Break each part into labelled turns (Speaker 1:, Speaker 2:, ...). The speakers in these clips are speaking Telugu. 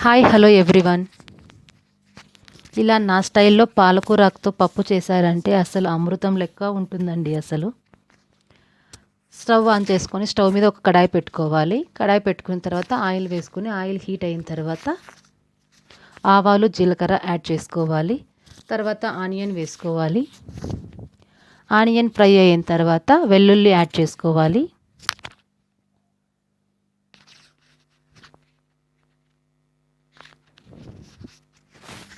Speaker 1: Hi hello everyone. ఇలా నా స్టైల్లో పాలకూరతో పప్పు చేశారంటే అసలు అమృతం లెక్క ఉంటుందండి అసలు. స్టవ్ ఆన్ చేసుకొని స్టవ్ మీద ఒక కడాయి పెట్టుకోవాలి. కడాయి పెట్టుకున్న తర్వాత ఆయిల్ వేసుకొని ఆయిల్ హీట్ అయిన తర్వాత ఆవాలు జీలకర్ర యాడ్ చేసుకోవాలి. తర్వాత ఆనియన్ వేసుకోవాలి. ఆనియన్ ఫ్రై అయిన తర్వాత వెల్లుల్లి యాడ్ చేసుకోవాలి.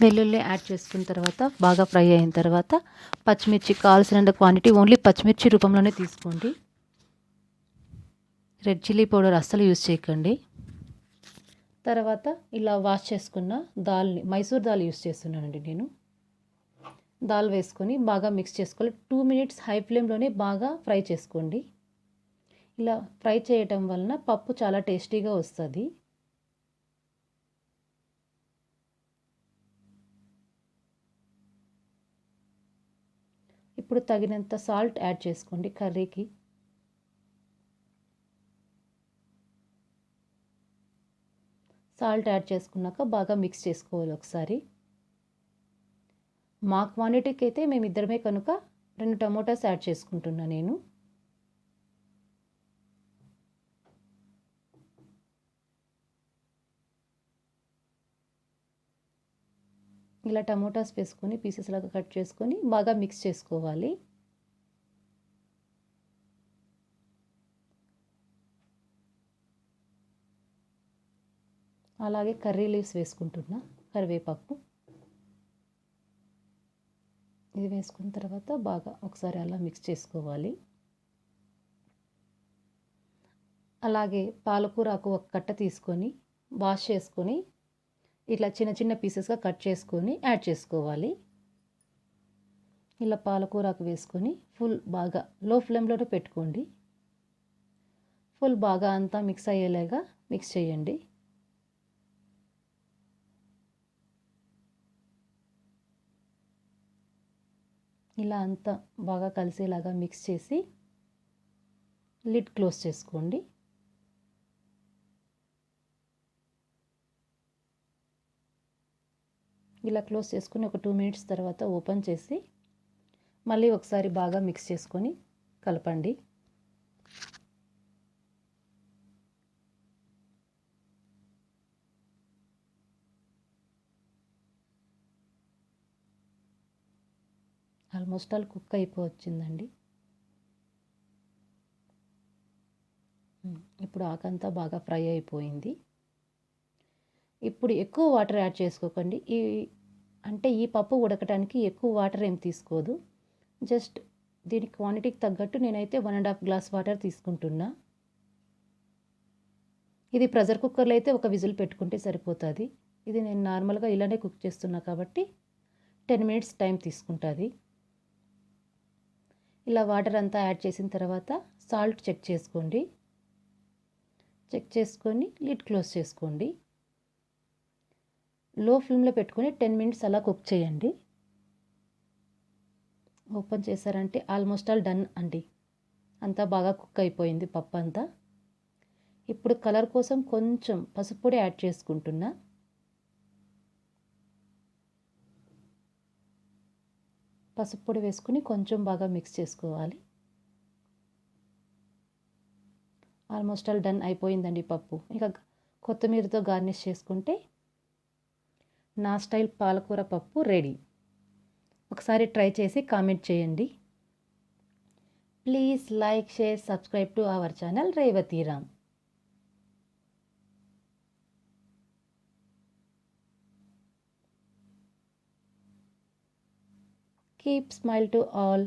Speaker 1: వెల్లుల్లి యాడ్ చేసుకున్న తర్వాత బాగా ఫ్రై అయిన తర్వాత పచ్చిమిర్చి కావాల్సినంత క్వాంటిటీ ఓన్లీ పచ్చిమిర్చి రూపంలోనే తీసుకోండి. రెడ్ చిల్లీ పౌడర్ అస్సలు యూజ్ చేయకండి. తర్వాత ఇలా వాష్ చేసుకున్న దాల్ని మైసూర్ దాల్ యూస్ చేస్తున్నానండి నేను. దాల్ వేసుకొని బాగా మిక్స్ చేసుకోవాలి. టూ మినిట్స్ హై ఫ్లేమ్లోనే బాగా ఫ్రై చేసుకోండి. ఇలా ఫ్రై చేయటం వలన పప్పు చాలా టేస్టీగా వస్తుంది. ఇప్పుడు తగినంత సాల్ట్ యాడ్ చేసుకోండి కర్రీకి. సాల్ట్ యాడ్ చేసుకున్నాక బాగా మిక్స్ చేసుకోవాలి ఒకసారి. మా క్వాంటిటీకి అయితే మేము ఇద్దరమే కనుక రెండు టమోటాస్ యాడ్ చేసుకుంటున్నా నేను. ఇలా టమోటాస్ వేసుకొని పీసెస్ లాగా కట్ చేసుకొని బాగా మిక్స్ చేసుకోవాలి. అలాగే కర్రీ లీవ్స్ వేసుకుంటున్నా కరివేపాకు. ఇది వేసుకున్న తర్వాత బాగా ఒకసారి అలా మిక్స్ చేసుకోవాలి. అలాగే పాలకూరకు ఒక కట్ట తీసుకొని వాష్ చేసుకొని ఇట్లా చిన్న చిన్న పీసెస్గా కట్ చేసుకొని యాడ్ చేసుకోవాలి. ఇలా పాలకూరకు వేసుకొని ఫుల్ బాగా లో ఫ్లేమ్లోనే పెట్టుకోండి. ఫుల్ బాగా అంతా మిక్స్ అయ్యేలాగా మిక్స్ చేయండి. ఇలా అంతా బాగా కలిసేలాగా మిక్స్ చేసి లిడ్ క్లోజ్ చేసుకోండి. ఇలా క్లోజ్ చేసుకుని ఒక టూ మినిట్స్ తర్వాత ఓపెన్ చేసి మళ్ళీ ఒకసారి బాగా మిక్స్ చేసుకొని కలపండి. ఆల్మోస్ట్ ఆల్ కుక్ అయిపోవచ్చిందండి. ఇప్పుడు ఆకంతా బాగా ఫ్రై అయిపోయింది. ఇప్పుడు ఎక్కువ వాటర్ యాడ్ చేసుకోకండి. ఈ అంటే ఈ పప్పు ఉడకటానికి ఎక్కువ వాటర్ ఏం తీసుకోదు. జస్ట్ దీని క్వాంటిటీకి తగ్గట్టు నేనైతే one and half glass water తీసుకుంటున్నా. ఇది ప్రెషర్ కుక్కర్లో అయితే ఒక విజిల్ పెట్టుకుంటే సరిపోతుంది. ఇది నేను నార్మల్గా ఇలానే కుక్ చేస్తున్నా కాబట్టి టెన్ మినిట్స్ టైం తీసుకుంటుంది. ఇలా వాటర్ అంతా యాడ్ చేసిన తర్వాత సాల్ట్ చెక్ చేసుకోండి. చెక్ చేసుకొని లిడ్ క్లోజ్ చేసుకోండి. లో ఫ్లేమ్లో పెట్టుకొని టెన్ మినిట్స్ అలా కుక్ చేయండి. ఓపెన్ చేశారంటే ఆల్మోస్ట్ ఆల్ డన్ అండి. అంతా బాగా కుక్ అయిపోయింది పప్పు అంతా. ఇప్పుడు కలర్ కోసం కొంచెం పసుపు పొడి యాడ్ చేసుకుంటున్నా. పసుపు పొడి వేసుకుని కొంచెం బాగా మిక్స్ చేసుకోవాలి. ఆల్మోస్ట్ ఆల్ డన్ అయిపోయిందండి పప్పు. ఇంకా కొత్తిమీరతో గార్నిష్ చేసుకుంటే నా స్టైల్ పాలకూర పప్పు రెడీ. ఒకసారి ట్రై చేసి కామెంట్ చేయండి. Please like share subscribe to our channel Revathiram Keep smile to all.